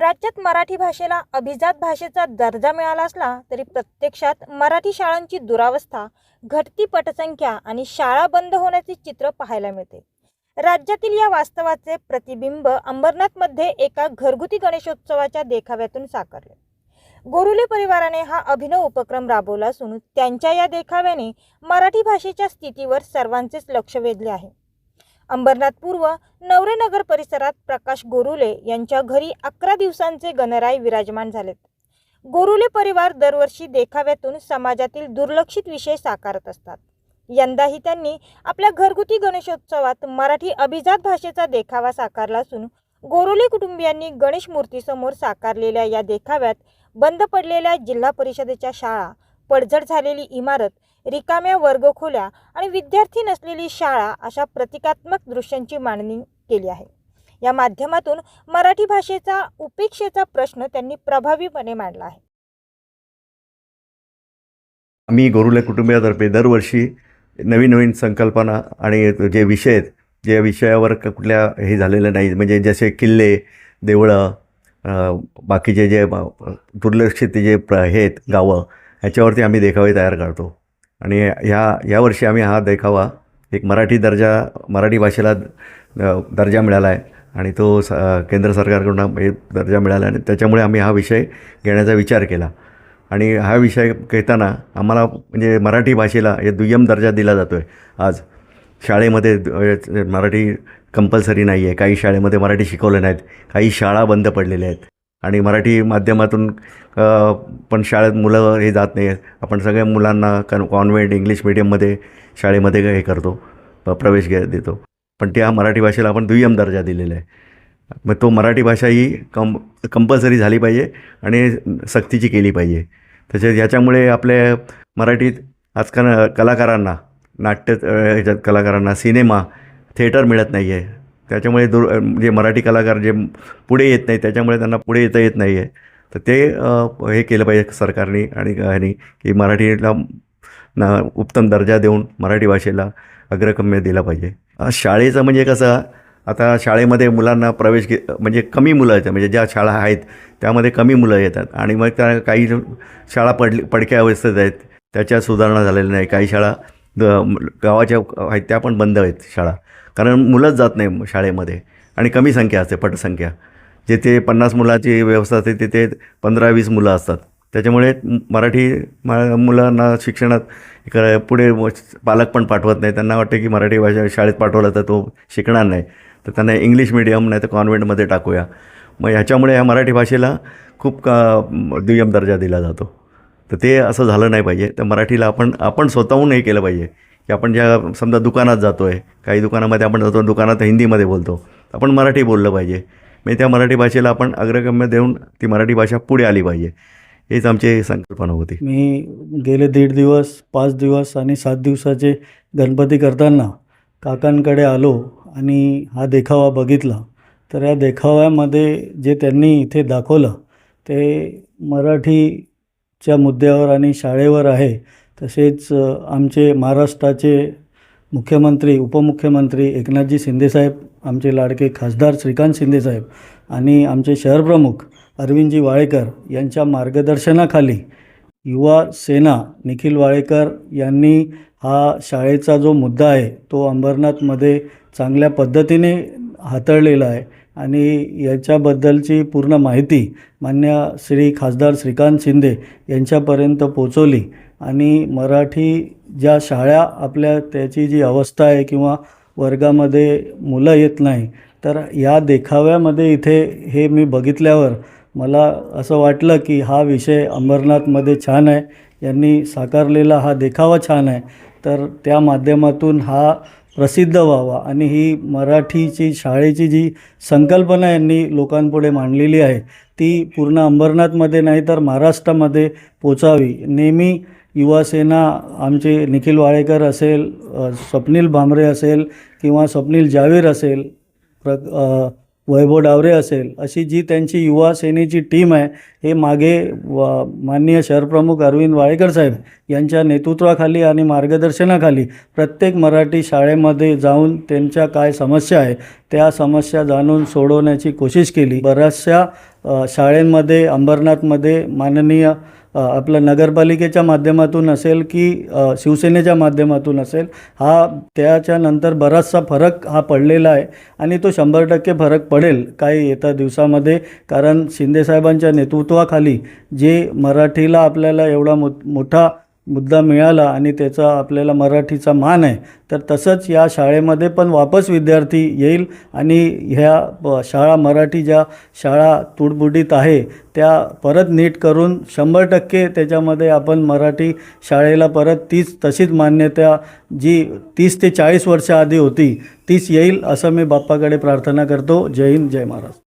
राज्यात मराठी भाषेला अभिजात भाषेचा दर्जा मिळाला असला तरी प्रत्यक्षात मराठी शाळांची दुरावस्था घटती पटसंख्या आणि शाळा बंद होण्याचे चित्र पाहायला मिळते. राज्यातील या वास्तवाचे प्रतिबिंब अंबरनाथमध्ये एका घरगुती गणेशोत्सवाच्या देखाव्यातून साकारले. गोरुले परिवाराने हा अभिनव उपक्रम राबवला असून त्यांच्या या देखाव्याने मराठी भाषेच्या स्थितीवर सर्वांचेच लक्ष वेधले आहे. अंबरनाथ पूर्व नवरेनगर परिसरात प्रकाश गोरुले यांच्या घरी अकरा दिवसांचे गणराय विराजमान झालेत. गोरुले परिवार दरवर्षी देखाव्यातून समाजातील दुर्लक्षित विषय साकारत असतात. यंदाही त्यांनी आपल्या घरगुती गणेशोत्सवात मराठी अभिजात भाषेचा देखावा साकारला असून गोरुले कुटुंबियांनी गणेश मूर्तीसमोर साकारलेल्या या देखाव्यात बंद पडलेल्या जिल्हा परिषदेच्या शाळा पडझड झालेली इमारत रिकाम्या वर्गखोल्या आणि विद्यार्थी नसलेली शाळा अशा प्रतिकात्मक दृश्यांची मांडणी केली आहे. या माध्यमातून मराठी भाषेचा उपेक्षेचा प्रश्न त्यांनी प्रभावीपणे मांडला आहे. आम्ही गोरुले कुटुंबियातर्फे दरवर्षी नवीन नवीन संकल्पना आणि जे विषय आहेत जे विषयावर क- कुठल्या हे झालेलं नाही म्हणजे जसे किल्ले देवळं बाकीचे जे दुर्लक्षित जे प्र हे आहेत गावं ह्याच्यावरती आम्ही देखावे तयार करतो. आणि ह्या यावर्षी आम्ही हा देखावा. एक मराठी दर्जा मराठी भाषेला दर्जा मिळाला आहे आणि तो स केंद्र सरकारकडून हे दर्जा मिळाला आणि त्याच्यामुळे आम्ही हा विषय घेण्याचा विचार केला. आणि हा विषय घेताना आम्हाला म्हणजे मराठी भाषेला हे दुय्यम दर्जा दिला जातो आहे आज शाळेमध्ये मराठी कंपल्सरी नाही आहे काही शाळेमध्ये मराठी शिकवलं नाहीत. काही शाळा बंद पडलेल्या आहेत. आणि मराठी माध्यमातून पण शाळेत मुलं हे जात नाही. आहेत आपण सगळ्या मुलांना कन कॉन्व्हेंट इंग्लिश मिडियममध्ये शाळेमध्ये हे करतो प्रवेश घे देतो. पण त्या मराठी भाषेला आपण दुय्यम दर्जा दिलेला आहे. मग तो मराठी भाषा ही कम कंपल्सरी झाली पाहिजे आणि सक्तीची केली पाहिजे. तसेच ह्याच्यामुळे आपल्या मराठीत आजकाल कलाकारांना नाट्य ह्याच्यात कलाकारांना सिनेमा थिएटर मिळत नाही आहे त्याच्यामुळे दुर् जे मराठी कलाकार जे पुढे येत नाही त्याच्यामुळे त्यांना पुढे येता येत नाही आहे तर ते हे केलं पाहिजे सरकारने आणि ह्यानी की मराठीला ना उत्तम दर्जा देऊन मराठी भाषेला अग्रगम्य दिला पाहिजे. शाळेचं म्हणजे कसं आता शाळेमध्ये मुलांना प्रवेश घे म्हणजे कमी मुलं येतात म्हणजे ज्या शाळा आहेत त्यामध्ये कमी मुलं येतात आणि मग त्या काही शाळा पडली पडक्या अवस्थेत आहेत त्याच्या सुधारणा झालेल्या नाही. काही शाळा द- गावाच्या आहेत त्या पण बंद आहेत शाळा. कारण मुलंच जात नाही शाळेमध्ये आणि कमी संख्या असते पटसंख्या. जिथे पन्नास मुलाची व्यवस्था असते तिथे पंधरा वीस मुलं असतात. त्याच्यामुळे मराठी मा- मुलांना शिक्षणात पुढे व- पालक पण पाठवत नाही. त्यांना वाटतं की मराठी भाषा शाळेत पाठवलं तर तो शिकणार नाही. तर त्यांना इंग्लिश मिडियम नाही तर कॉन्व्हेंटमध्ये टाकूया. मग ह्याच्यामुळे ह्या मराठी भाषेला खूप का दुय्यम दर्जा दिला जातो. तर ते असं झालं नाही पाहिजे. तर मराठीला आपण आपण स्वतःहून हे केलं पाहिजे. की आपण ज्या समजा दुकानात जातो आहे काही दुकानामध्ये आपण जातो दुकानात हिंदीमध्ये बोलतो आपण मराठी बोललं पाहिजे. म्हणजे त्या मराठी भाषेला आपण अग्रगम्य देऊन ती मराठी भाषा पुढे आली पाहिजे. हीच आमची संकल्पना होती. मी गेले दीड दिवस पाच दिवस आणि सात दिवसाचे गणपती करताना काकांकडे आलो आणि हा देखावा बघितला. तर या देखाव्यामध्ये जे त्यांनी इथे दाखवलं ते मराठीच्या मुद्द्यावर आणि शाळेवर आहे. तसेच आमचे महाराष्ट्राचे मुख्यमंत्री उपमुख्यमंत्री एकनाथजी शिंदेसाहेब आमचे लाडके खासदार श्रीकांत शिंदेसाहेब आणि आमचे शहरप्रमुख अरविंदजी वाळेकर यांच्या मार्गदर्शनाखाली युवा सेना निखिल वाळेकर यांनी हा शाळेचा जो मुद्दा आहे तो अंबरनाथमध्ये चांगल्या पद्धतीने हाताळलेला आहे आणि याच्याबद्दलची पूर्ण माहिती मान्य श्री खासदार श्रीकांत शिंदे यांच्यापर्यंत पोचवली आणि मराठी ज्या शाळा आपल्या त्याची जी अवस्था आहे किंवा वर्गामध्ये मुलं येत नाही तर या देखाव्यामध्ये इथे हे मी बघितल्यावर मला असं वाटलं की हा विषय अंबरनाथमध्ये छान आहे यांनी साकारलेला हा देखावा छान आहे तर त्या माध्यमातून हा प्रसिद्ध व्हावा. आणि ही मराठीची शाळेची जी संकल्पना यांनी लोकांपुढे मांडलेली आहे ती पूर्ण अंबरनाथमध्ये नाही तर महाराष्ट्रामध्ये पोचावी. नेहमी युवासेना आमचे निखिल वाळेकर असेल स्वप्नील भांबरे असेल किंवा स्वप्नील जावेर असेल प्र वैभव डावरे असेल अशी जी त्यांची युवा सेनेची टीम आहे हे मागे व माननीय शहरप्रमुख अरविंद वाळेकर साहेब यांच्या नेतृत्वाखाली आणि मार्गदर्शनाखाली प्रत्येक मराठी शाळेमध्ये जाऊन त्यांच्या काय समस्या आहे त्या समस्या जाणून सोडवण्याची कोशिश केली. बऱ्याचशा शाळेंमध्ये अंबरनाथमध्ये माननीय आपलं नगरपालिकेच्या माध्यमातून असेल की शिवसेनेच्या माध्यमातून असेल हा त्याच्यानंतर बराचसा फरक हा पडलेला आहे आणि तो शंभर टक्के फरक पडेल काही येत्या दिवसामध्ये. कारण शिंदेसाहेबांच्या नेतृत्वाखाली जे मराठीला आपल्याला एवढा मो मोठा मुद्दा मिळाला आणि त्याचा आपल्याला मराठीचा मान आहे तर तसंच या शाळेमध्ये पण वापस विद्यार्थी येईल आणि ह्या शाळा मराठी ज्या शाळा तुडबुडीत आहे त्या परत नीट करून शंभर टक्के त्याच्यामध्ये आपण मराठी शाळेला परत तीच तशीच मान्यता जी तीस ते चाळीस वर्षाआधी होती तीच येईल असं मी बाप्पाकडे प्रार्थना करतो. जय हिंद जय महाराज